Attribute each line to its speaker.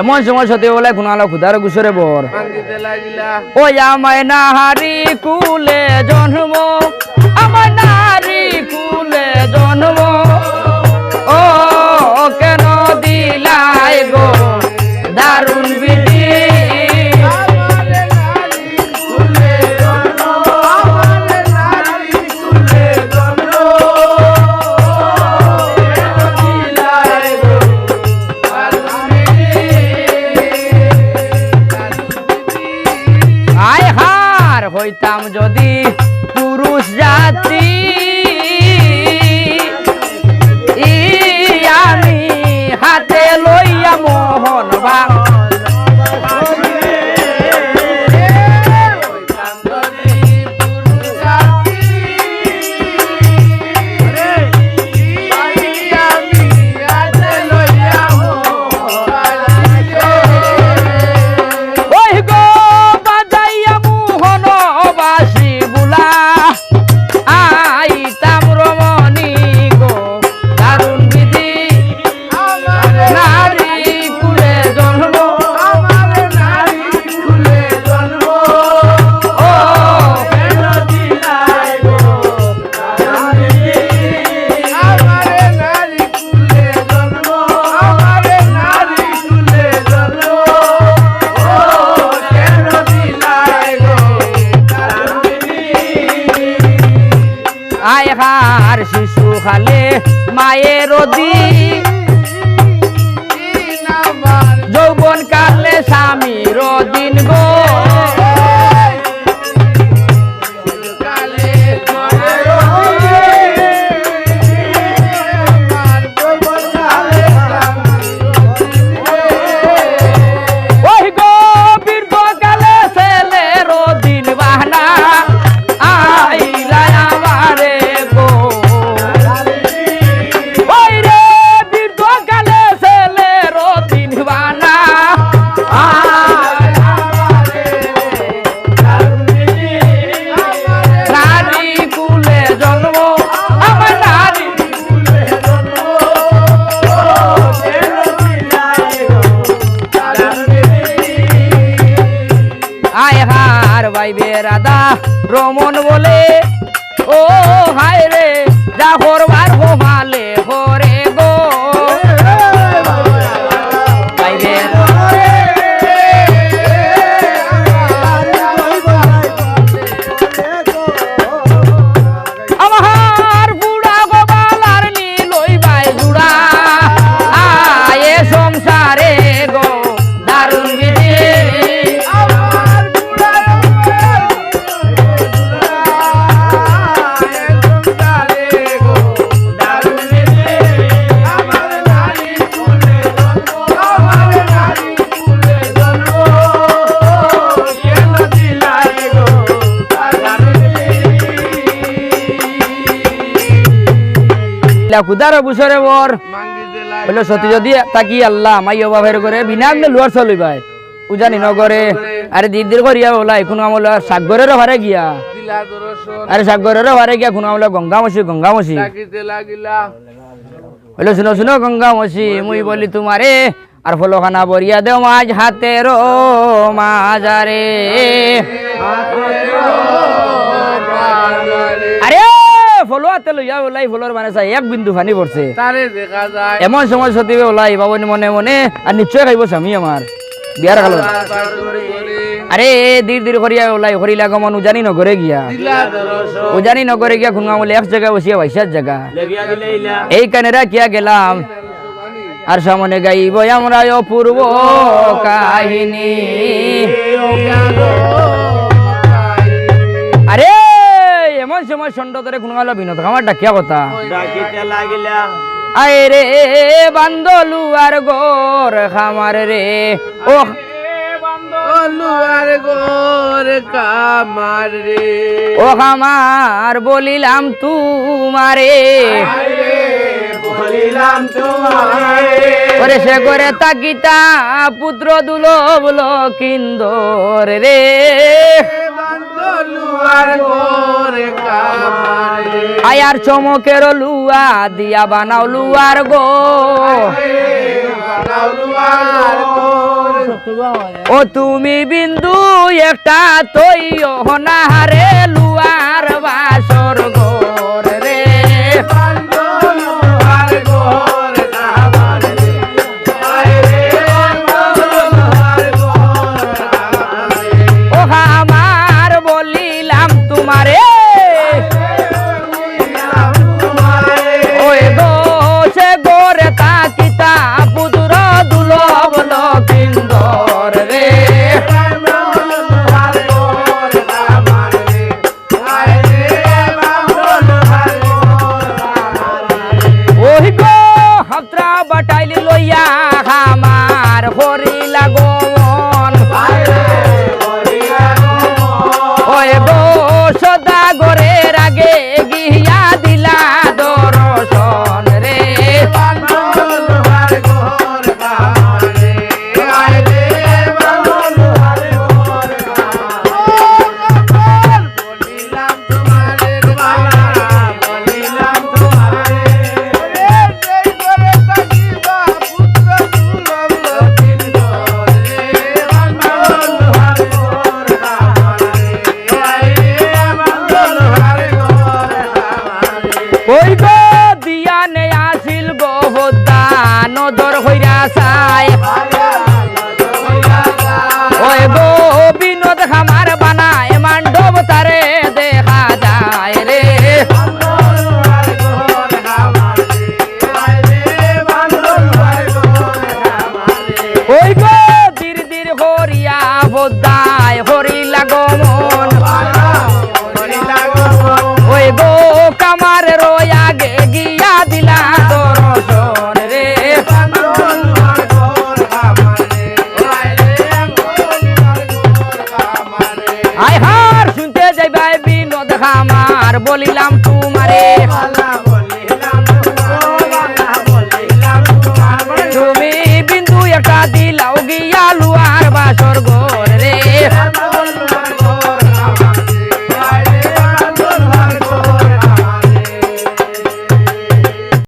Speaker 1: এমন সময় সত্যি বলে গুণালো খুদার গুসরে বর। ও আমায় নাহারি কুলে জন্ম। જાતિ પુરુષ જાતિ খালে মায়ের দি রাধা রমন বলে ও হায় রে যা খুদার বুসরে বর বলে সত্যি যদি তাকি আল্লাহ মাই বাবার করে বিনা আমনে লুয়ার চলি ভাই উজানি নগরে আরে দিদির করিয়া ওলা এখন আমলা সাগরের হারে গিয়া। আরে সাগরের হারে গিয়া কোনো আমলা গঙ্গামসি গঙ্গামসি বলে শুনো শুনো গঙ্গামসি মুই বলি তোমারে আর ফলখানা বরিয়া দেও মাঝ হাতের আরে ফলো লইয়া ওলাই ফলর মানে চাই এক বিন্দু পানি পড়ছে
Speaker 2: তারে দেখা যায়।
Speaker 1: এমন সময় সতীবে ওলাই বাবনি মনে মনে আর নিশ্চয় খাইব স্বামী আমার বিয়ার কালো
Speaker 2: বারবার করে করে
Speaker 1: আরে ধীর ধীর করিয়া ওলাই হরিলা গমন উজানি নগরে গিয়া। উজানি নগরে গিয়া খুনগা বলে এক জায়গায় বসিয়া বাইশার জায়গা এই কানেরা কিয়া গেলাম? আর সামনে গাইব আমরা অপূর্ব কাহিনী। এমন সময় সন্ড ধরে কোনো গেল বিনোদ আমার ডাকিয়া কথা। আয় রে বান্দলু আর গোর খামার রে। ও
Speaker 2: অলুয়ার গোর কামার রে।
Speaker 1: ও খামার বলিলাম তুমারে।
Speaker 2: বলিলাম তোমায়
Speaker 1: ওরে সে করে তাকিতা পুত্র দুলবল কিন্দর রে।
Speaker 2: বান্দলুয়ার গোর কামার রে
Speaker 1: আয়ার চমকের লুয়া দিয়া বানাও লুয়ার গো। ও তুমি বিন্দু একটা তৈ হারে রে ওই গো